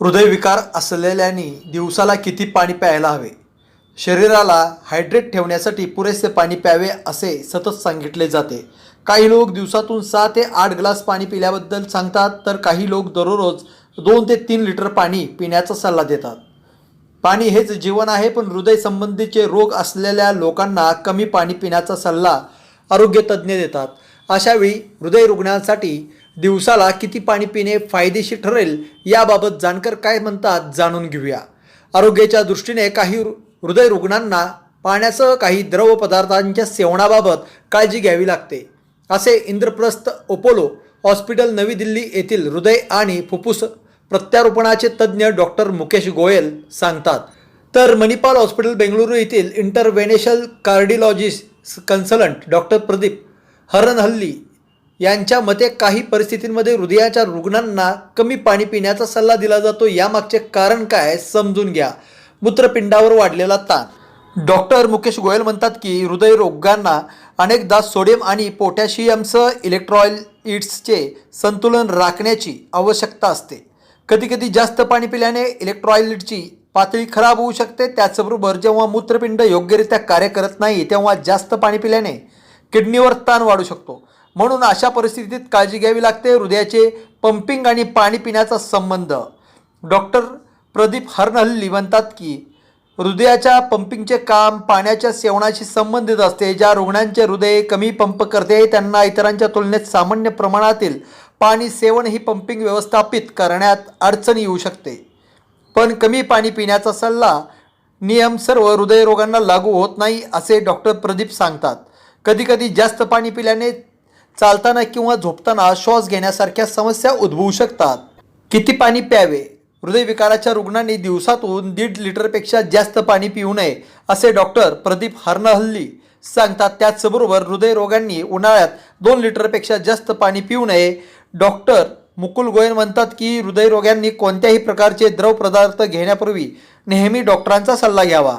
हृदयविकार असलेल्यांनी दिवसाला किती पाणी प्यायला हवे? शरीराला हायड्रेट ठेवण्यासाठी पुरेसे पाणी प्यावे असे सतत सांगितले जाते. काही लोक दिवसातून सहा ते आठ ग्लास पाणी पिल्याबद्दल सांगतात तर काही लोक दररोज दोन ते तीन लिटर पाणी पिण्याचा सल्ला देतात. पाणी हेच जीवन आहे पण हृदय संबंधीचे रोग असलेल्या लोकांना कमी पाणी पिण्याचा सल्ला आरोग्य तज्ज्ञ देतात. अशावेळी हृदय रुग्णांसाठी दिवसाला किती पाणी पिणे फायदेशीर ठरेल याबाबत जाणकार काय म्हणतात जाणून घेऊया. आरोग्याच्या दृष्टीने काही हृ- हृदय रुग्णांना पाण्यासह काही द्रव पदार्थांच्या सेवनाबाबत काळजी घ्यावी लागते. असे इंद्रप्रस्थ ओपोलो हॉस्पिटल नवी दिल्ली येथील हृदय आणि फुफ्फुस प्रत्यारोपणाचे तज्ज्ञ डॉक्टर मुकेश गोयल सांगतात. तर मणिपाल हॉस्पिटल बेंगळुरू येथील इंटरव्हेनेशल कार्डिलॉजिस्ट कन्सलंट डॉक्टर प्रदीप हरणहल्ली यांच्या मते काही परिस्थितींमध्ये हृदयाच्या रुग्णांना कमी पाणी पिण्याचा सल्ला दिला जातो. यामागचे कारण काय समजून घ्या. मूत्रपिंडावर वाढलेला ताण. डॉक्टर मुकेश गोयल म्हणतात की हृदयरोगांना अनेकदा सोडियम आणि पोटॅशियमसह इलेक्ट्रॉइड्सचे संतुलन राखण्याची आवश्यकता असते. कधीकधी जास्त पाणी पिल्याने इलेक्ट्रॉइडची पातळी खराब होऊ शकते. त्याचबरोबर जेव्हा मूत्रपिंड योग्यरित्या कार्य करत नाही तेव्हा जास्त पाणी पिल्याने किडनीवर ताण वाढू शकतो. म्हणून अशा परिस्थितीत काळजी घ्यावी लागते. हृदयाचे पंपिंग आणि पाणी पिण्याचा संबंध. डॉक्टर प्रदीप हरनहल्ली म्हणतात की हृदयाच्या पंपिंगचे काम पाण्याच्या सेवनाशी संबंधित असते. ज्या रुग्णांचे हृदय कमी पंप करते त्यांना इतरांच्या तुलनेत सामान्य प्रमाणातील पाणी सेवन ही पंपिंग व्यवस्थापित करण्यात अडचण येऊ शकते. पण कमी पाणी पिण्याचा सल्ला नियम सर्व हृदयरोगांना लागू होत नाही असे डॉक्टर प्रदीप सांगतात. कधीकधी जास्त पाणी पिल्याने चालताना किंवा झोपताना श्वास घेण्यासारख्या समस्या उद्भवू शकतात. किती पाणी प्यावे? हृदयविकाराच्या रुग्णांनी दिवसातून दीड लिटरपेक्षा जास्त पाणी पिऊ नये असे डॉक्टर प्रदीप हर्नहल्ली सांगतात. त्याचबरोबर हृदयरोगांनी उन्हाळ्यात दोन लिटरपेक्षा जास्त पाणी पिऊ नये. डॉक्टर मुकुल गोयल म्हणतात की हृदयरोग्यांनी कोणत्याही प्रकारचे द्रव पदार्थ घेण्यापूर्वी नेहमी डॉक्टरांचा सल्ला घ्यावा.